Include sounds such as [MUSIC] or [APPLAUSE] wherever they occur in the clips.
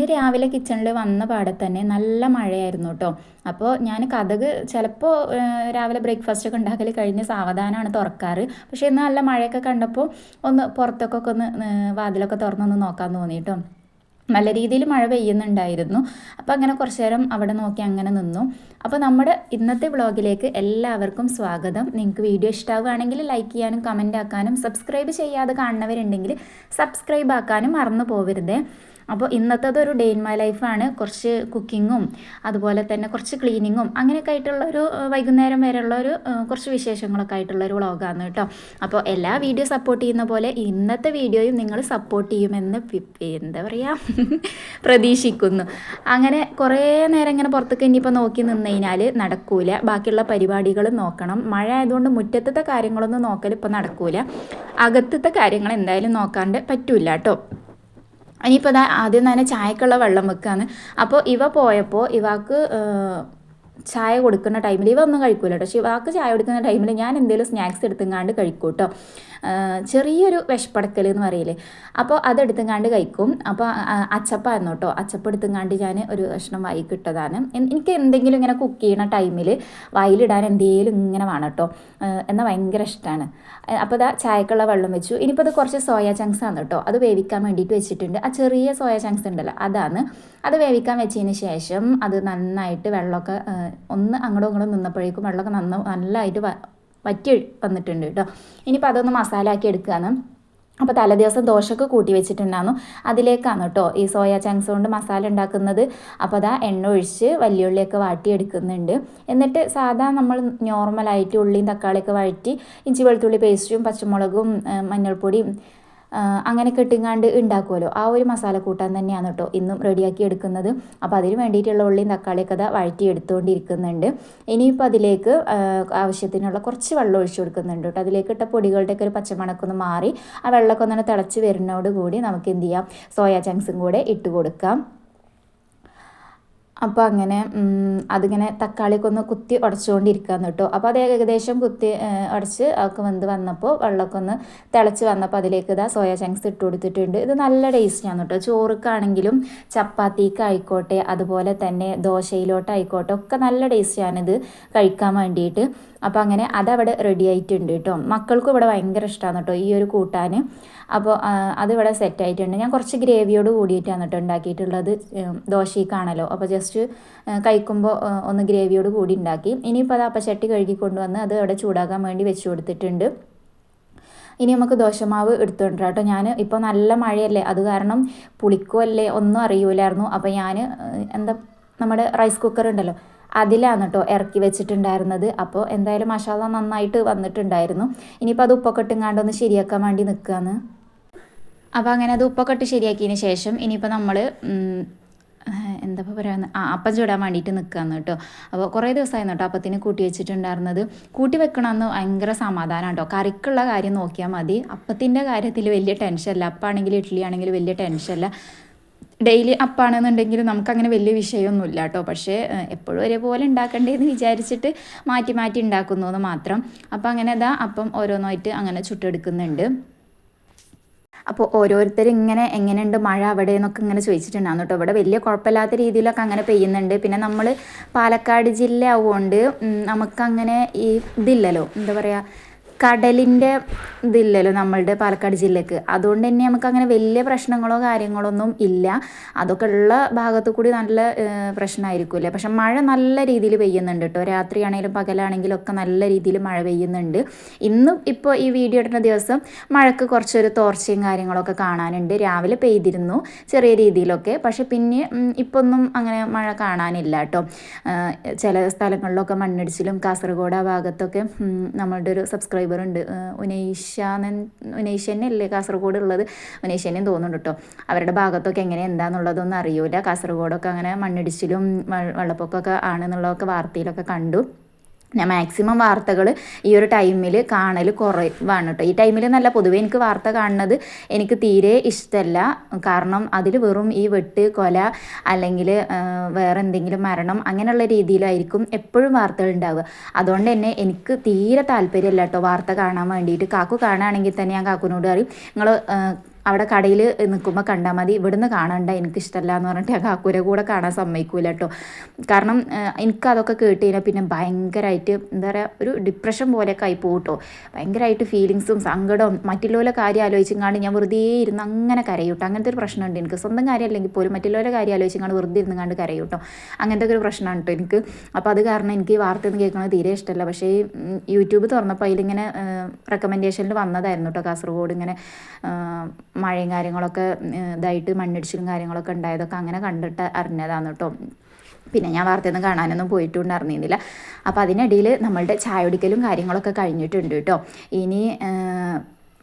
രാവിലെ കിച്ചണിൽ വന്ന പാടെ തന്നെ നല്ല മഴയായിരുന്നു കേട്ടോ അപ്പോൾ ഞാൻ കഥക് ചിലപ്പോൾ രാവിലെ ബ്രേക്ക്ഫാസ്റ്റ് ഒക്കെ ഉണ്ടാക്കൽ കഴിഞ്ഞ് സാവധാനമാണ് തുറക്കാറ്. പക്ഷേ ഇന്ന് നല്ല മഴയൊക്കെ കണ്ടപ്പോൾ ഒന്ന് പുറത്തൊക്കെ ഒന്ന് വാതിലൊക്കെ തുറന്നൊന്ന് നോക്കാൻ തോന്നി കേട്ടോ നല്ല രീതിയിൽ മഴ പെയ്യുന്നുണ്ടായിരുന്നു. അപ്പോൾ അങ്ങനെ കുറച്ച് നേരം അവിടെ നോക്കി അങ്ങനെ നിന്നു. അപ്പോൾ നമ്മുടെ ഇന്നത്തെ വ്ളോഗിലേക്ക് എല്ലാവർക്കും സ്വാഗതം. നിങ്ങൾക്ക് വീഡിയോ ഇഷ്ടമാവുകയാണെങ്കിൽ ലൈക്ക് ചെയ്യാനും കമന്റ് ആക്കാനും സബ്സ്ക്രൈബ് ചെയ്യാതെ കാണുന്നവരുണ്ടെങ്കിൽ സബ്സ്ക്രൈബ് ആക്കാനും മറന്നു പോകരുതേ അപ്പോൾ ഇന്നത്തേത് ഒരു ഡേ ഇൻ മൈ ലൈഫാണ് കുറച്ച് കുക്കിങ്ങും അതുപോലെ തന്നെ കുറച്ച് ക്ലീനിങ്ങും അങ്ങനെയൊക്കെ ആയിട്ടുള്ള ഒരു വൈകുന്നേരം വരെയുള്ള ഒരു കുറച്ച് വിശേഷങ്ങളൊക്കെ ആയിട്ടുള്ള ഒരു വ്ളോഗാണ് കേട്ടോ. അപ്പോൾ എല്ലാ വീഡിയോ സപ്പോർട്ട് ചെയ്യുന്ന പോലെ ഇന്നത്തെ വീഡിയോയും നിങ്ങൾ സപ്പോർട്ട് ചെയ്യുമെന്ന് എന്താ പറയുക [LAUGHS] പ്രതീക്ഷിക്കുന്നു. അങ്ങനെ കുറേ നേരം ഇങ്ങനെ പുറത്തേക്ക് ഇനിയിപ്പോൾ നോക്കി നിന്ന് കഴിഞ്ഞാൽ നടക്കൂല. ബാക്കിയുള്ള പരിപാടികൾ നോക്കണം. മഴ ആയതുകൊണ്ട് മുറ്റത്തത്തെ കാര്യങ്ങളൊന്നും നോക്കൽ ഇപ്പോൾ നടക്കൂല. അകത്തത്തെ കാര്യങ്ങൾ എന്തായാലും നോക്കാണ്ട് പറ്റൂല കേട്ടോ. ഇനിയിപ്പോൾ ഇതാ ആദ്യം തന്നെ ചായക്കുള്ള വെള്ളം വെക്കുകയാണ് അപ്പോൾ ഇവ പോയപ്പോൾ ഇവാക്ക് ചായ കൊടുക്കുന്ന ടൈമിൽ ഇവ ഒന്നും കഴിക്കൂല കേട്ടോ. ശിവാക്ക് ചായ കൊടുക്കുന്ന ടൈമിൽ ഞാൻ എന്തെങ്കിലും സ്നാക്സ് എടുത്തുങ്ങാണ്ട് കഴിക്കും കേട്ടോ ചെറിയൊരു വിഷപ്പടക്കൽ എന്ന് പറയില്ലേ. അപ്പോൾ അതെടുത്തുങ്ങാണ്ട് കഴിക്കും. അപ്പോൾ അച്ചപ്പായിരുന്നു കേട്ടോ. അച്ചപ്പ് എടുത്തുങ്ങാണ്ട് ഞാൻ ഒരു കഷ്ണം വായി കിട്ടതാണ് എനിക്ക് എന്തെങ്കിലും ഇങ്ങനെ കുക്ക് ചെയ്യണ ടൈമിൽ വായിലിടാൻ എന്തെങ്കിലും ഇങ്ങനെ വേണം കേട്ടോ. എന്നാൽ ഭയങ്കര ഇഷ്ടമാണ് അപ്പോൾ അതാ ചായക്കുള്ള വെള്ളം വെച്ചു. ഇനിയിപ്പോൾ അത് കുറച്ച് സോയ ചങ്ക്സ് ആണ് കേട്ടോ. അത് വേവിക്കാൻ വേണ്ടിയിട്ട് വെച്ചിട്ടുണ്ട്. ആ ചെറിയ സോയ ചങ്ക്സ് ഉണ്ടല്ലോ അതാണ്. അത് വേവിക്കാൻ വെച്ചതിന് ശേഷം അത് നന്നായിട്ട് വെള്ളമൊക്കെ ഒന്ന് അങ്ങോട്ടും ഇങ്ങോട്ടും നിന്നപ്പോഴേക്കും വെള്ളമൊക്കെ നന്ന നല്ലതായിട്ട് വറ്റി വന്നിട്ടുണ്ട് കേട്ടോ. ഇനിയിപ്പോൾ അതൊന്ന് മസാല ആക്കി എടുക്കുകയാണ് അപ്പോൾ തലേദിവസം ദോശക്ക് കൂട്ടി വെച്ചിട്ടുണ്ടായിരുന്നു. അതിലേക്കാണ് കേട്ടോ ഈ സോയാ ചങ്ക്സ് കൊണ്ട് മസാല ഉണ്ടാക്കുന്നത്. അപ്പോൾ അതാ എണ്ണ ഒഴിച്ച് വലിയുള്ളിയൊക്കെ വാട്ടിയെടുക്കുന്നുണ്ട് എന്നിട്ട് സാധാ നമ്മൾ നോർമലായിട്ട് ഉള്ളിയും തക്കാളിയൊക്കെ വഴറ്റി ഇഞ്ചി വെളുത്തുള്ളി പേസ്റ്റും പച്ചമുളകും മഞ്ഞൾപ്പൊടിയും അങ്ങനെ കെട്ടിങ്ങാണ്ട് ഉണ്ടാക്കുമല്ലോ ആ ഒരു മസാല കൂട്ടാൻ തന്നെയാണ് കേട്ടോ ഇന്നും റെഡിയാക്കി എടുക്കുന്നത്. അപ്പോൾ അതിന് വേണ്ടിയിട്ടുള്ള ഉള്ളിയും തക്കാളിയൊക്കെ അത് വഴറ്റി എടുത്തുകൊണ്ടിരിക്കുന്നുണ്ട് ഇനിയിപ്പോൾ അതിലേക്ക് ആവശ്യത്തിനുള്ള കുറച്ച് വെള്ളം ഒഴിച്ചു കൊടുക്കുന്നുണ്ട് കേട്ടോ അതിലേക്ക് ഇട്ട പൊടികളുടെയൊക്കെ ഒരു പച്ചമണക്കൊന്ന് മാറി ആ വെള്ളമൊക്കെ ഒന്ന് തിളച്ച് വരുന്നതോടുകൂടി നമുക്ക് എന്ത് ചെയ്യാം? സോയാ ചങ്ക്സും കൂടെ ഇട്ട് കൊടുക്കാം. അപ്പോൾ അങ്ങനെ അതിങ്ങനെ തക്കാളിയൊക്കെ ഒന്ന് കുത്തി ഉടച്ചുകൊണ്ടിരിക്കുകയെന്ന് കേട്ടോ. അപ്പോൾ അത് ഏകദേശം കുത്തി ഉടച്ച് ഒക്കെ വെന്ത് വന്നപ്പോൾ വെള്ളമൊക്കെ ഒന്ന് തിളച്ച് വന്നപ്പോൾ അതിലേക്ക് ഇതാ സോയ ചങ്ക്സ് ഇട്ട് കൊടുത്തിട്ടുണ്ട്. ഇത് നല്ല ടേസ്റ്റാണ് കേട്ടോ. ചോറുക്കാണെങ്കിലും ചപ്പാത്തിക്കായിക്കോട്ടെ അതുപോലെ തന്നെ ദോശയിലോട്ടായിക്കോട്ടെ ഒക്കെ നല്ല ടേസ്റ്റാണിത് കഴിക്കാൻ വേണ്ടിയിട്ട്. അപ്പോൾ അങ്ങനെ അതവിടെ റെഡി ആയിട്ടുണ്ട് കേട്ടോ. മക്കൾക്കും ഇവിടെ ഭയങ്കര ഇഷ്ടമാണ് കേട്ടോ ഈ ഒരു കൂട്ടാൻ അപ്പോൾ അതിവിടെ സെറ്റ് ആയിട്ടുണ്ട്. ഞാൻ കുറച്ച് ഗ്രേവിയോട് കൂടിയിട്ടാണ് കേട്ടോ ഉണ്ടാക്കിയിട്ടുള്ളത്. ദോശയ്ക്കാണല്ലോ. അപ്പോൾ ജസ്റ്റ് കഴിക്കുമ്പോൾ ഒന്ന് ഗ്രേവിയോട് കൂടി ഉണ്ടാക്കി. ഇനിയിപ്പോൾ അത് അപ്പച്ചട്ടി കഴുകി കൊണ്ടുവന്ന് അത് അവിടെ ചൂടാക്കാൻ വേണ്ടി വെച്ച് കൊടുത്തിട്ടുണ്ട്. ഇനി നമുക്ക് ദോശമാവ് എടുത്തുകൊണ്ട് കേട്ടോ. ഞാൻ ഇപ്പോൾ നല്ല മഴയല്ലേ. അത് കാരണം പുളിക്കുമല്ലേ ഒന്നും അറിയൂലായിരുന്നു. അപ്പോൾ ഞാൻ എന്താ നമ്മുടെ റൈസ് കുക്കർ ഉണ്ടല്ലോ. അതിലാണ് കേട്ടോ ഇറക്കി വെച്ചിട്ടുണ്ടായിരുന്നത്. അപ്പോൾ എന്തായാലും മസാല നന്നായിട്ട് വന്നിട്ടുണ്ടായിരുന്നു. ഇനിയിപ്പോൾ അത് ഉപ്പൊക്കെ ഇട്ടുങ്ങാണ്ടൊന്ന് ശരിയാക്കാൻ വേണ്ടി നിൽക്കുകയാണ് അപ്പോൾ അങ്ങനെ അത് ഉപ്പൊക്കെ ഇട്ട് ശരിയാക്കിയതിന് ശേഷം ഇനിയിപ്പോൾ നമ്മൾ എന്താ പറയുക ആ അപ്പം ചൂടാൻ വേണ്ടിയിട്ട് നിൽക്കുകയെന്ന് കേട്ടോ. അപ്പോൾ കുറേ ദിവസമായിരുന്നു കേട്ടോ അപ്പത്തിന് കൂട്ടി വെച്ചിട്ടുണ്ടായിരുന്നത്. കൂട്ടി വെക്കണമെന്ന് ഭയങ്കര സമാധാനം കേട്ടോ കറിക്കുള്ള കാര്യം നോക്കിയാൽ മതി. അപ്പത്തിന്റെ കാര്യത്തിൽ വലിയ ടെൻഷനല്ല അപ്പാണെങ്കിൽ ഇഡ്ഡലി ആണെങ്കിൽ വലിയ ടെൻഷനല്ല ഡെയിലി അപ്പാണെന്നുണ്ടെങ്കിൽ നമുക്കങ്ങനെ വലിയ വിഷയമൊന്നുമില്ല കേട്ടോ പക്ഷേ എപ്പോഴും ഒരേപോലെ ഉണ്ടാക്കണ്ടേന്ന് വിചാരിച്ചിട്ട് മാറ്റി മാറ്റി ഉണ്ടാക്കുന്നു എന്ന് മാത്രം. അപ്പം അങ്ങനെ ഇതാ അപ്പം ഓരോന്നായിട്ട് അങ്ങനെ ചുട്ടെടുക്കുന്നുണ്ട്. അപ്പോൾ ഓരോരുത്തർ ഇങ്ങനെ എങ്ങനെയുണ്ട് മഴ അവിടെ എന്നൊക്കെ ഇങ്ങനെ ചോദിച്ചിട്ടുണ്ടായിരുന്നു കേട്ടോ. ഇവിടെ വലിയ കുഴപ്പമില്ലാത്ത രീതിയിലൊക്കെ അങ്ങനെ പെയ്യുന്നുണ്ട്. പിന്നെ നമ്മൾ പാലക്കാട് ജില്ല ആവുകൊണ്ട് നമുക്കങ്ങനെ ഈ ഇതില്ലല്ലോ. എന്താ പറയുക കടലിന്റെ ഇതില്ലല്ലോ നമ്മളുടെ പാലക്കാട് ജില്ലക്ക്. അതുകൊണ്ട് തന്നെ നമുക്ക് അങ്ങനെ വലിയ പ്രശ്നങ്ങളോ കാര്യങ്ങളോ ഒന്നും ഇല്ല. അതൊക്കെ ഉള്ള ഭാഗത്ത് കൂടി നല്ല പ്രശ്നമായിരിക്കില്ല? പക്ഷെ മഴ നല്ല രീതിയിൽ പെയ്യുന്നുണ്ട് കേട്ടോ. രാത്രിയാണെങ്കിലും പകലാണെങ്കിലും ഒക്കെ നല്ല രീതിയിൽ മഴ പെയ്യുന്നുണ്ട്. ഇന്നും ഇപ്പോൾ ഈ വീഡിയോ ഇടുന്ന ദിവസം മഴക്ക് കുറച്ചൊരു തോർച്ചയും കാര്യങ്ങളൊക്കെ കാണാനുണ്ട്. രാവിലെ പെയ്തിരുന്നു ചെറിയ രീതിയിലൊക്കെ. പക്ഷെ പിന്നെ ഇപ്പം ഒന്നും അങ്ങനെ മഴ കാണാനില്ല കേട്ടോ. ചില സ്ഥലങ്ങളിലൊക്കെ മണ്ണിടിച്ചിലും കാസർഗോഡ് ആ ഭാഗത്തൊക്കെ നമ്മളുടെ ഒരു സബ്സ്ക്രൈബർ ഉണ്ട് ഉനൈഷ ഉനൈഷന്നെ അല്ലേ കാസർഗോഡ് ഉള്ളത് ഉനൈഷനെയും തോന്നുന്നുണ്ട് കേട്ടോ അവരുടെ ഭാഗത്തൊക്കെ എങ്ങനെ എന്താണെന്നുള്ളതൊന്നും അറിയൂല. കാസർഗോഡൊക്കെ അങ്ങനെ മണ്ണിടിച്ചിലും വെള്ളപ്പൊക്കമൊക്കെ ആണെന്നുള്ളതൊക്കെ വാർത്തയിലൊക്കെ കണ്ടു. ഞാൻ മാക്സിമം വാർത്തകൾ ഈ ഒരു ടൈമിൽ കാണൽ കുറവാണ് കേട്ടോ ഈ ടൈമിൽ നല്ല പൊതുവേ എനിക്ക് വാർത്ത കാണുന്നത് എനിക്ക് തീരെ ഇഷ്ടമല്ല കാരണം അതിൽ വെറും ഈ വെട്ട് കൊല അല്ലെങ്കിൽ വേറെ എന്തെങ്കിലും മരണം അങ്ങനെയുള്ള രീതിയിലായിരിക്കും എപ്പോഴും വാർത്തകൾ ഉണ്ടാവുക. അതുകൊണ്ട് തന്നെ എനിക്ക് തീരെ താല്പര്യമില്ല കേട്ടോ വാർത്ത കാണാൻ വേണ്ടിയിട്ട്. കാക്കു കാണുകയാണെങ്കിൽ തന്നെ ഞാൻ കാക്കുനോട് പറയും നിങ്ങൾ അവിടെ കടയിൽ നിൽക്കുമ്പോൾ കണ്ടാൽ മതി. ഇവിടുന്ന് കാണണ്ട എനിക്കിഷ്ടമല്ല എന്ന് പറഞ്ഞിട്ട് ആ കാക്കൂരെ കൂടെ കാണാൻ സമ്മതിക്കൂല കേട്ടോ. കാരണം എനിക്കതൊക്കെ കേട്ട് കഴിഞ്ഞാൽ പിന്നെ ഭയങ്കരമായിട്ട് എന്താ പറയുക ഒരു ഡിപ്രഷൻ പോലെയൊക്കെ ആയി പോകട്ടോ കേട്ടോ. ഭയങ്കരമായിട്ട് ഫീലിങ്സും സങ്കടവും മറ്റുള്ളവരെ കാര്യം ആലോചിച്ചങ്ങാണ്ട് ഞാൻ വെറുതെ ഇരുന്ന് അങ്ങനെ കരയൂട്ടോ അങ്ങനത്തെ ഒരു പ്രശ്നമുണ്ട് എനിക്ക്. സ്വന്തം കാര്യം അല്ലെങ്കിൽ പോലും മറ്റുള്ളവരുടെ കാര്യം ആലോചിച്ചങ്ങാണ്ട് വെറുതെ ഇരുന്ന് കണ്ട് കരയൂട്ടോ അങ്ങനത്തെ ഒരു പ്രശ്നമാണ് കേട്ടോ എനിക്ക്. അപ്പോൾ അത് കാരണം എനിക്ക് വാർത്ത ഒന്നും കേൾക്കുന്നത് തീരെ ഇഷ്ടമല്ല. പക്ഷേ യൂട്യൂബ് തുറന്നപ്പോൾ അതിലിങ്ങനെ റെക്കമെൻഡേഷനിൽ വന്നതായിരുന്നു കേട്ടോ കാസർഗോഡ് ഇങ്ങനെ മഴയും കാര്യങ്ങളൊക്കെ ഇതായിട്ട് മണ്ണിടിച്ചിലും കാര്യങ്ങളൊക്കെ ഉണ്ടായതൊക്കെ അങ്ങനെ കണ്ടിട്ട് അറിഞ്ഞതാണ് കേട്ടോ പിന്നെ ഞാൻ വാർത്തയൊന്നും കാണാനൊന്നും പോയിട്ടുണ്ട് അറിഞ്ഞിരുന്നില്ല. അപ്പോൾ അതിനിടയിൽ നമ്മളുടെ ചായ കാര്യങ്ങളൊക്കെ കഴിഞ്ഞിട്ടുണ്ട് കേട്ടോ ഇനി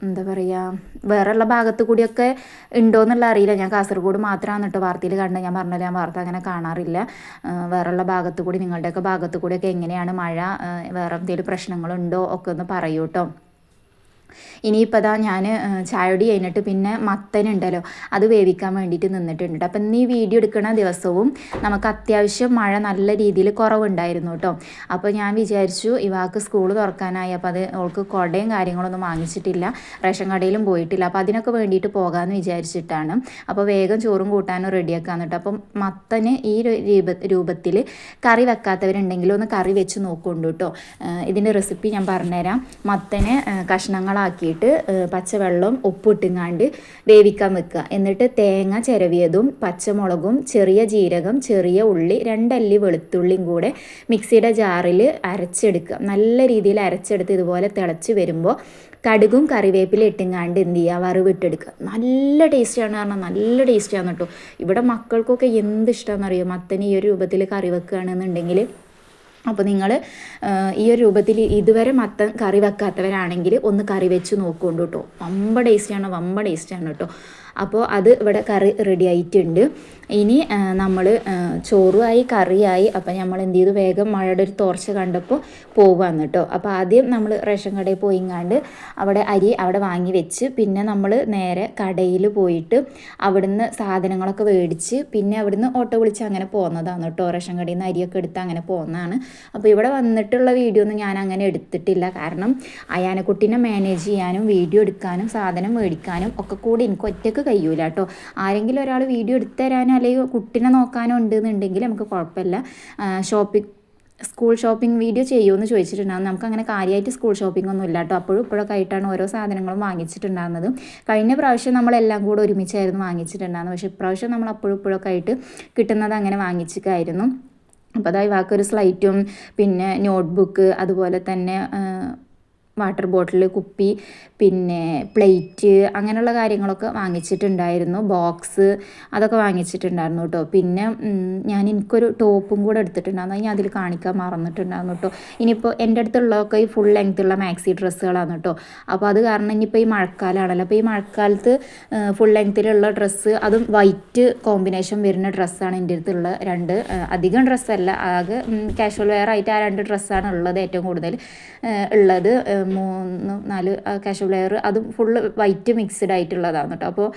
എന്താ പറയുക വേറെയുള്ള ഭാഗത്ത് കൂടിയൊക്കെ ഉണ്ടോ എന്നുള്ള അറിയില്ല. ഞാൻ കാസർഗോഡ് മാത്രമാണ് കേട്ടോ വാർത്തയിൽ കണ്ടത്. ഞാൻ പറഞ്ഞത് ഞാൻ വാർത്ത അങ്ങനെ കാണാറില്ല. വേറെയുള്ള ഭാഗത്ത് കൂടി നിങ്ങളുടെയൊക്കെ ഭാഗത്ത് കൂടിയൊക്കെ എങ്ങനെയാണ് മഴ വേറെ എന്തെങ്കിലും പ്രശ്നങ്ങളുണ്ടോ ഒക്കെ ഒന്ന് പറയൂ കേട്ടോ ഇനിയിപ്പോൾ അതാ ഞാൻ ചായടി കഴിഞ്ഞിട്ട് പിന്നെ മത്തനുണ്ടല്ലോ അത് വേവിക്കാൻ വേണ്ടിയിട്ട് നിന്നിട്ടുണ്ട്. അപ്പം ഇന്ന് ഈ വീഡിയോ എടുക്കുന്ന ദിവസവും നമുക്ക് അത്യാവശ്യം മഴ നല്ല രീതിയിൽ കുറവുണ്ടായിരുന്നു കേട്ടോ അപ്പോൾ ഞാൻ വിചാരിച്ചു ഇവാൾക്ക് സ്കൂൾ തുറക്കാനായി. അപ്പോൾ അത് അവൾക്ക് കുടയും കാര്യങ്ങളൊന്നും വാങ്ങിച്ചിട്ടില്ല റേഷൻ കടയിലും പോയിട്ടില്ല. അപ്പോൾ അതിനൊക്കെ വേണ്ടിയിട്ട് പോകാമെന്ന് വിചാരിച്ചിട്ടാണ്. അപ്പോൾ വേഗം ചോറും കൂട്ടാനും റെഡിയാക്കാന്ന് കേട്ടോ അപ്പം മത്തന് ഈ രൂപ രൂപത്തിൽ കറി വെക്കാത്തവരുണ്ടെങ്കിൽ ഒന്ന് കറി വെച്ച് നോക്കുന്നുണ്ട് കേട്ടോ ഇതിന്റെ റെസിപ്പി ഞാൻ പറഞ്ഞുതരാം. മത്തന് കഷ്ണങ്ങൾ കഷ്ണങ്ങളാക്കിയിട്ട് പച്ചവെള്ളം ഉപ്പിട്ടുങ്ങാണ്ട് വേവിക്കാൻ വെക്കുക. എന്നിട്ട് തേങ്ങ ചിരവിയതും പച്ചമുളകും ചെറിയ ജീരകം ചെറിയ ഉള്ളി രണ്ടല്ലി വെളുത്തുള്ളിയും കൂടെ മിക്സിയുടെ ജാറിൽ അരച്ചെടുക്കുക. നല്ല രീതിയിൽ അരച്ചെടുത്ത് ഇതുപോലെ തിളച്ച് വരുമ്പോൾ കടുകും കറിവേപ്പില ഇട്ടുങ്ങാണ്ട് എന്ത് ചെയ്യുക? വറവിട്ടെടുക്കുക. നല്ല ടേസ്റ്റിയാണ് കാരണം നല്ല ടേസ്റ്റിയാണ് കേട്ടോ. ഇവിടെ മക്കൾക്കൊക്കെ എന്ത് ഇഷ്ടമാണെന്നറിയോ മത്തന് ഈ ഒരു രൂപത്തിൽ കറി വെക്കുകയാണെന്നുണ്ടെങ്കിൽ അപ്പോൾ നിങ്ങൾ ഈ ഒരു രൂപത്തിൽ ഇതുവരെ മത്തൻ കറി വെക്കാത്തവരാണെങ്കിൽ ഒന്ന് കറി വെച്ച് നോക്കുകൊണ്ട് കേട്ടോ വമ്പ ടേസ്റ്റിയാണ് വമ്പ ടേസ്റ്റിയാണ് കേട്ടോ അപ്പോൾ അത് ഇവിടെ കറി റെഡി ആയിട്ടുണ്ട്. ഇനി നമ്മൾ ചോറുമായി കറിയായി അപ്പോൾ നമ്മൾ എന്ത് ചെയ്തു വേഗം മഴയുടെ ഒരു തോർച്ച കണ്ടപ്പോൾ പോവാന്ന് കേട്ടോ അപ്പോൾ ആദ്യം നമ്മൾ റേഷൻ കടയിൽ പോയിങ്ങാണ്ട് അവിടെ അരി അവിടെ വാങ്ങി വെച്ച് പിന്നെ നമ്മൾ നേരെ കടയിൽ പോയിട്ട് അവിടുന്ന് സാധനങ്ങളൊക്കെ മേടിച്ച് പിന്നെ അവിടുന്ന് ഓട്ടോ വിളിച്ച് അങ്ങനെ പോകുന്നതാണ് കേട്ടോ റേഷൻ കടയിൽ നിന്ന് അരിയൊക്കെ എടുത്ത് അങ്ങനെ പോകുന്നതാണ് അപ്പോൾ ഇവിടെ വന്നിട്ടുള്ള വീഡിയോ ഒന്നും ഞാൻ അങ്ങനെ എടുത്തിട്ടില്ല. കാരണം അയാനക്കുട്ടീനെ മാനേജ് ചെയ്യാനും വീഡിയോ എടുക്കാനും സാധനം മേടിക്കാനും ഒക്കെ കൂടി എനിക്ക് ഒറ്റയ്ക്ക് കഴിയൂല കേട്ടോ ആരെങ്കിലും ഒരാൾ വീഡിയോ എടുത്തു അല്ലെങ്കിൽ കുട്ടിനെ നോക്കാനോ ഉണ്ടെന്നുണ്ടെങ്കിൽ നമുക്ക് കുഴപ്പമില്ല. ഷോപ്പിംഗ് സ്കൂൾ ഷോപ്പിംഗ് വീഡിയോ ചെയ്യുമെന്ന് ചോദിച്ചിട്ടുണ്ടാകും നമുക്ക് അങ്ങനെ കാര്യമായിട്ട് സ്കൂൾ ഷോപ്പിംഗ് ഒന്നും ഇല്ല കേട്ടോ. അപ്പോഴും ഇപ്പോഴൊക്കെ ആയിട്ടാണ് ഓരോ സാധനങ്ങളും വാങ്ങിച്ചിട്ടുണ്ടാകുന്നത് കഴിഞ്ഞ പ്രാവശ്യം നമ്മളെല്ലാം കൂടെ ഒരുമിച്ചായിരുന്നു വാങ്ങിച്ചിട്ടുണ്ടാകുന്നത് പക്ഷേ ഇപ്രാവശ്യം നമ്മൾ അപ്പോഴും ഇപ്പോഴൊക്കെ ആയിട്ട് കിട്ടുന്നത് അങ്ങനെ വാങ്ങിച്ചിട്ടായിരുന്നു അപ്പോൾ അതായത് വാക്കൊരു സ്ലൈറ്റും പിന്നെ നോട്ട്ബുക്ക് അതുപോലെ തന്നെ വാട്ടർ ബോട്ടിൽ കുപ്പി പിന്നെ പ്ലേറ്റ് അങ്ങനെയുള്ള കാര്യങ്ങളൊക്കെ വാങ്ങിച്ചിട്ടുണ്ടായിരുന്നു. ബോക്സ് അതൊക്കെ വാങ്ങിച്ചിട്ടുണ്ടായിരുന്നു കേട്ടോ. പിന്നെ ഞാൻ എനിക്കൊരു ടോപ്പും കൂടെ എടുത്തിട്ടുണ്ടായിരുന്നു. ഞാൻ അതിൽ കാണിക്കാൻ മറന്നിട്ടുണ്ടായിരുന്നു കേട്ടോ. ഇനിയിപ്പോൾ എന്റെ അടുത്തുള്ളതൊക്കെ ഈ ഫുൾ ലെങ്ത്തുള്ള മാക്സി ഡ്രസ്സുകളാണ് കേട്ടോ. അപ്പോൾ അത് കാരണം ഇനിയിപ്പോൾ ഈ മഴക്കാലമാണല്ലോ അപ്പോൾ ഈ മഴക്കാലത്ത് ഫുൾ ലെങ്ത്തിലുള്ള ഡ്രസ്സ് അതും വൈറ്റ് കോമ്പിനേഷൻ വരുന്ന ഡ്രസ്സാണ് എന്റെ അടുത്തുള്ള രണ്ട് അധികം ഡ്രസ്സല്ല ആകെ കാഷ്വൽ വെയർ ആയിട്ട് ആ രണ്ട് ഡ്രസ്സാണ് ഉള്ളത് ഏറ്റവും കൂടുതൽ ഉള്ളത്. മൂന്ന് നാല് കാഷു ലെയർ അതും ഫുള്ള് വൈറ്റ് മിക്സ്ഡ് ആയിട്ടുള്ളതാണ് കേട്ടോ അപ്പോൾ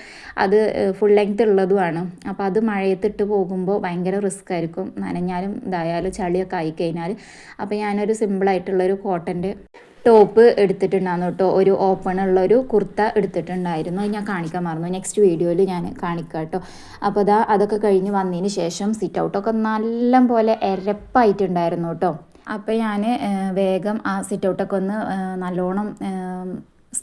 അത് ഫുൾ ലെങ്ത് ഉള്ളതുമാണ്. അപ്പോൾ അത് മഴയത്തിട്ട് പോകുമ്പോൾ ഭയങ്കര റിസ്ക് ആയിരിക്കും. നനഞ്ഞാലും ഇതായാലും ചളിയൊക്കെ ആയിക്കഴിഞ്ഞാൽ. അപ്പോൾ ഞാനൊരു സിമ്പിളായിട്ടുള്ളൊരു കോട്ടന്റെ ടോപ്പ് എടുത്തിട്ടുണ്ടായിരുന്നു കേട്ടോ ഒരു ഓപ്പൺ ഉള്ള ഒരു കുർത്ത എടുത്തിട്ടുണ്ടായിരുന്നു. ഞാൻ കാണിക്കാൻ മറന്നു. നെക്സ്റ്റ് വീഡിയോയിൽ ഞാൻ കാണിക്കാം കേട്ടോ അപ്പോൾ അതാ അതൊക്കെ കഴിഞ്ഞ് വന്നതിന് ശേഷം സിറ്റ് ഔട്ടൊക്കെ നല്ല പോലെ എരപ്പായിട്ടുണ്ടായിരുന്നു കേട്ടോ അപ്പോൾ ഞാൻ വേഗം ആ സിറ്റൗട്ടൊക്കെ ഒന്ന് നല്ലോണം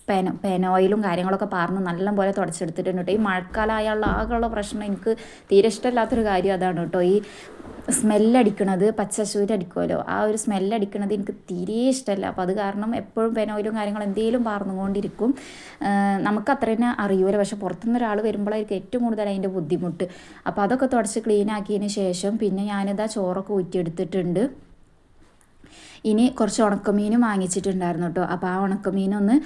പെന പെനോയിലും കാര്യങ്ങളൊക്കെ പാർന്ന് നല്ലപോലെ തുടച്ചെടുത്തിട്ടുണ്ട് കേട്ടോ. ഈ മഴക്കാലമായുള്ള ആകെയുള്ള പ്രശ്നം എനിക്ക് തീരെ ഇഷ്ടമില്ലാത്തൊരു കാര്യം അതാണ് കേട്ടോ. ഈ സ്മെല്ലടിക്കണത് പച്ചശൂര് അടിക്കുമല്ലോ. ആ ഒരു സ്മെല്ലടിക്കണത് എനിക്ക് തീരെ ഇഷ്ടമല്ല. അപ്പോൾ അത് കാരണം എപ്പോഴും പെനോയിലും കാര്യങ്ങളും എന്തെങ്കിലും പാർന്നുകൊണ്ടിരിക്കും. നമുക്ക് അത്ര തന്നെ അറിയുമല്ലോ പക്ഷെ പുറത്തുനിന്ന് ഒരാൾ വരുമ്പോഴായിരിക്കും ഏറ്റവും കൂടുതൽ അതിന്റെ ബുദ്ധിമുട്ട്. അപ്പോൾ അതൊക്കെ തുടച്ച് ക്ലീൻ ആക്കിയതിന് ശേഷം പിന്നെ ഞാനിതാ ചോറൊക്കെ ഊറ്റിയെടുത്തിട്ടുണ്ട്. ഇനി കുറച്ച് ഉണക്കമീനും വാങ്ങിച്ചിട്ടുണ്ടായിരുന്നു കേട്ടോ. അപ്പോൾ ആ ഉണക്കമീനൊന്ന്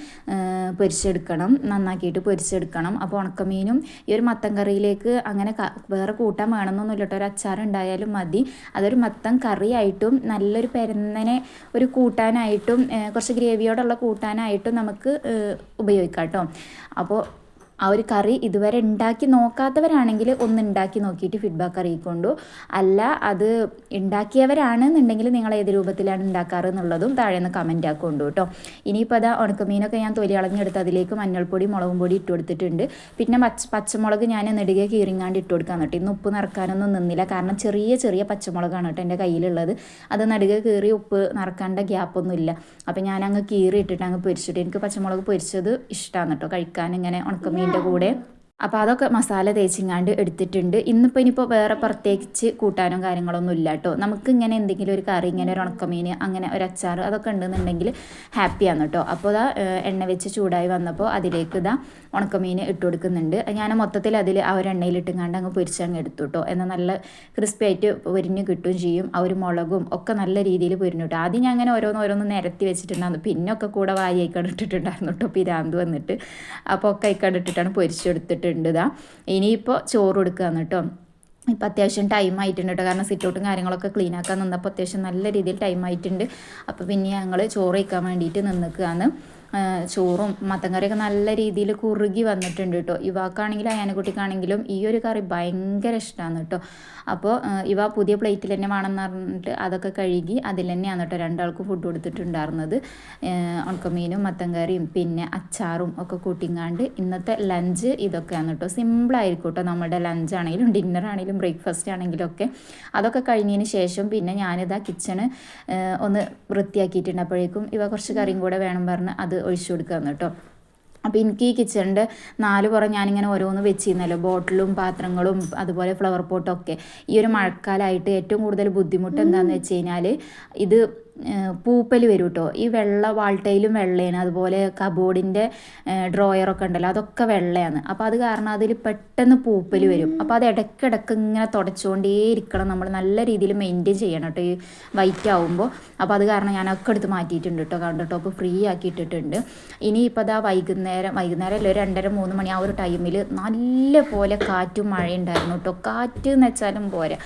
പൊരിച്ചെടുക്കണം. നന്നാക്കിയിട്ട് പൊരിച്ചെടുക്കണം. അപ്പോൾ ഉണക്കമീനും ഈ ഒരു മത്തൻ കറിയിലേക്ക് അങ്ങനെ വേറെ കൂട്ടാൻ വേണമെന്നൊന്നുമില്ല കേട്ടോ. ഒരു അച്ചാർ ഉണ്ടായാലും മതി. അതൊരു മത്തൻ കറിയായിട്ടും നല്ലൊരു പെരുന്നനെ ഒരു കൂട്ടാനായിട്ടും കുറച്ച് ഗ്രേവിയോടുള്ള കൂട്ടാനായിട്ടും നമുക്ക് ഉപയോഗിക്കാം കേട്ടോ. അപ്പോൾ ആ ഒരു കറി ഇതുവരെ ഉണ്ടാക്കി നോക്കാത്തവരാണെങ്കിൽ ഒന്ന് ഉണ്ടാക്കി നോക്കിയിട്ട് ഫീഡ്ബാക്ക് അറിയിക്കൊണ്ടു. അല്ല അത് ഉണ്ടാക്കിയവരാണെന്നുണ്ടെങ്കിൽ നിങ്ങൾ ഏത് രൂപത്തിലാണ് ഉണ്ടാക്കാറ് എന്നുള്ളതും താഴെ നിന്ന് കമന്റ് ആക്കൊണ്ടു കേട്ടോ ഇനിയിപ്പോൾ അതാ ഉണക്കമീനൊക്കെ ഞാൻ തൊലി അളഞ്ഞെടുത്ത് അതിലേക്ക് മഞ്ഞൾപ്പൊടി മുളകും പൊടി ഇട്ട് കൊടുത്തിട്ടുണ്ട്. പിന്നെ പച്ച പച്ചമുളക് ഞാൻ നെടുകെ കീറിങ്ങാണ്ട് ഇട്ട് കൊടുക്കാൻ കേട്ടോ ഇന്ന് ഉപ്പ് നിറക്കാനൊന്നും നിന്നില്ല. കാരണം ചെറിയ ചെറിയ പച്ചമുളകാണ് കേട്ടോ എന്റെ കയ്യിലുള്ളത്. അത് നടുകെ കീറി ഉപ്പ് നിറക്കേണ്ട ഗ്യാപ്പൊന്നുമില്ല അപ്പോൾ ഞാൻ അങ്ങ് കീറി ഇട്ടിട്ട് അങ്ങ് പൊരിച്ചിട്ട് എനിക്ക് പച്ചമുളക് പൊരിച്ചത് ഇഷ്ടമാണ് കേട്ടോ കഴിക്കാൻ ഇങ്ങനെ ഉണക്കമീന്റെ കൂടെ. അപ്പോൾ അതൊക്കെ മസാല തേച്ചിങ്ങാണ്ട് എടുത്തിട്ടുണ്ട്. ഇന്നിപ്പോൾ ഇനിയിപ്പോൾ വേറെ പ്രത്യേകിച്ച് കൂട്ടാനും കാര്യങ്ങളൊന്നും ഇല്ല കേട്ടോ നമുക്ക് ഇങ്ങനെ എന്തെങ്കിലും ഒരു കറി ഇങ്ങനെ ഒരു ഉണക്കമീൻ അങ്ങനെ ഒരു അച്ചാർ അതൊക്കെ ഉണ്ടെന്നുണ്ടെങ്കിൽ ഹാപ്പിയാണ് കേട്ടോ അപ്പോൾ ഇതാ എണ്ണ വെച്ച് ചൂടായി വന്നപ്പോൾ അതിലേക്ക് ഇതാ ഉണക്കമീൻ ഇട്ട് കൊടുക്കുന്നുണ്ട്. ഞാൻ മൊത്തത്തിൽ അതിൽ ആ ഒരു എണ്ണയിലിട്ടുങ്ങാണ്ട് അങ്ങ് പൊരിച്ചങ്ങ് എടുത്തു കേട്ടോ എന്നാൽ നല്ല ക്രിസ്പി ആയിട്ട് പൊരിഞ്ഞ് കിട്ടുകയും ചെയ്യും. ആ ഒരു മുളകും ഒക്കെ നല്ല രീതിയിൽ പൊരിഞ്ഞു കേട്ടോ ആദ്യം ഞാൻ അങ്ങനെ ഓരോന്ന് ഓരോന്ന് നിരത്തി വെച്ചിട്ടുണ്ടായിരുന്നു. പിന്നെ ഒക്കെ കൂടെ വായി അയക്കാണ്ട് ഇട്ടിട്ടുണ്ടായിരുന്നു കേട്ടോ പിരാന്ത് വന്നിട്ട്. അപ്പോൾ ഒക്കെ അയക്കാണ്ട് ഇട്ടിട്ടാണ് പൊരിച്ചെടുത്തിട്ടുണ്ട് ഇതാ ഇനിയിപ്പോൾ ചോറ് കൊടുക്കുകയാണ് കേട്ടോ. ഇപ്പം അത്യാവശ്യം ടൈം ആയിട്ടുണ്ട് കേട്ടോ. കാരണം സിറ്റൗട്ടും കാര്യങ്ങളൊക്കെ ക്ലീൻ ആക്കാൻ നിന്നപ്പോൾ അത്യാവശ്യം നല്ല രീതിയിൽ ടൈം ആയിട്ടുണ്ട്. അപ്പോൾ പിന്നെ ഞങ്ങൾ ചോറ് വയ്ക്കാൻ വേണ്ടിയിട്ട് നിന്നിക്കുകയാണ് ചോറും മത്തൻ കറിയൊക്കെ നല്ല രീതിയിൽ കുറുകി വന്നിട്ടുണ്ട് കേട്ടോ ഇവാക്കാണെങ്കിലും അയാനക്കുട്ടിക്കാണെങ്കിലും ഈ ഒരു കറി ഭയങ്കര ഇഷ്ടമാണ് കേട്ടോ അപ്പോൾ ഇവ പുതിയ പ്ലേറ്റിൽ തന്നെ വേണമെന്ന് പറഞ്ഞിട്ട് അതൊക്കെ കഴുകി അതിൽ തന്നെയാണ് കേട്ടോ രണ്ടാൾക്കും ഫുഡ് കൊടുത്തിട്ടുണ്ടായിരുന്നത്. ഉണക്കമീനും മത്തൻ കറിയും പിന്നെ അച്ചാറും ഒക്കെ കൂട്ടിങ്ങാണ്ട് ഇന്നത്തെ ലഞ്ച് ഇതൊക്കെയാണ് കേട്ടോ സിമ്പിളായിരിക്കും കേട്ടോ നമ്മുടെ ലഞ്ച് ആണെങ്കിലും ഡിന്നർ ആണെങ്കിലും ബ്രേക്ക്ഫാസ്റ്റ് ആണെങ്കിലും ഒക്കെ. അതൊക്കെ കഴിഞ്ഞതിന് ശേഷം പിന്നെ ഞാനിതാ കിച്ചണ് ഒന്ന് വൃത്തിയാക്കിയിട്ടുണ്ട്. അപ്പോഴേക്കും ഇവ കുറച്ച് കറിയും കൂടെ വേണം പറഞ്ഞ് അത് ഒഴിച്ചു കൊടുക്കാന്ന് കേട്ടോ. അപ്പോൾ എനിക്ക് ഈ കിച്ചണിന്റെ നാല് പുറം ഞാനിങ്ങനെ ഓരോന്ന് വെച്ചിരുന്നല്ലോ. ബോട്ടിലും പാത്രങ്ങളും അതുപോലെ ഫ്ലവർ പോട്ടൊക്കെ ഈ ഒരു മഴക്കാലമായിട്ട് ഏറ്റവും കൂടുതൽ ബുദ്ധിമുട്ട് എന്താണെന്ന് വെച്ച് കഴിഞ്ഞാൽ ഇത് പൂപ്പൽ വരും കേട്ടോ ഈ വെള്ള വാൾട്ടയിലും വെള്ളയാണ്. അതുപോലെ കബോർഡിന്റെ ഡ്രോയറൊക്കെ ഉണ്ടല്ലോ അതൊക്കെ വെള്ളയാണ്. അപ്പോൾ അത് കാരണം അതിൽ പെട്ടെന്ന് പൂപ്പൽ വരും. അപ്പോൾ അത് ഇടയ്ക്കിടയ്ക്ക് ഇങ്ങനെ തുടച്ചുകൊണ്ടേ ഇരിക്കണം നമ്മൾ നല്ല രീതിയിൽ മെയിന്റെയിൻ ചെയ്യണം കേട്ടോ ഈ വൈറ്റ് ആവുമ്പോൾ. അപ്പോൾ അത് കാരണം ഞാൻ ഒക്കെ എടുത്ത് മാറ്റിയിട്ടുണ്ട് കേട്ടോ കൗണ്ടർ ടോപ്പ് ഫ്രീ ആക്കി ഇട്ടിട്ടുണ്ട് ഇനിയിപ്പോൾ അതാ വൈകുന്നേരം വൈകുന്നേരം അല്ല ഒരു രണ്ടര മൂന്ന് മണി ആ ഒരു ടൈമിൽ നല്ല പോലെ കാറ്റും മഴയുണ്ടായിരുന്നു കേട്ടോ. കാറ്റ് എന്ന് വെച്ചാലും പോരാ.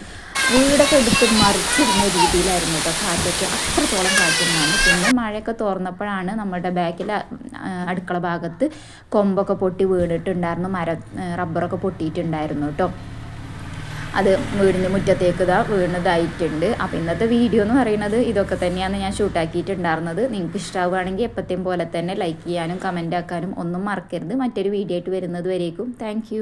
വീടൊക്കെ എടുത്ത് മറിച്ചിരുന്ന രീതിയിലായിരുന്നു കേട്ടോ കാറ്റൊക്കെ. അത്രത്തോളം കാറ്റുണ്ടായിരുന്നു. പിന്നെ മഴയൊക്കെ തുറന്നപ്പോഴാണ് നമ്മുടെ ബാക്കിൽ അടുക്കള ഭാഗത്ത് കൊമ്പൊക്കെ പൊട്ടി വീണിട്ടുണ്ടായിരുന്നു. മര റബ്ബറൊക്കെ പൊട്ടിയിട്ടുണ്ടായിരുന്നു കേട്ടോ. അത് വീടിന്റെ മുറ്റത്തേക്ക് ഇതാ വീണതായിട്ടുണ്ട്. അപ്പോൾ ഇന്നത്തെ വീഡിയോ എന്ന് പറയുന്നത് ഇതൊക്കെ തന്നെയാണ് ഞാൻ ഷൂട്ടാക്കിയിട്ടുണ്ടായിരുന്നത് നിങ്ങൾക്ക് ഇഷ്ടമാവുകയാണെങ്കിൽ എപ്പോഴത്തെയും പോലെ തന്നെ ലൈക്ക് ചെയ്യാനും കമന്റ് ആക്കാനും ഒന്നും മറക്കരുത്. മറ്റൊരു വീഡിയോ ആയിട്ട് വരുന്നത് വരേക്കും. താങ്ക്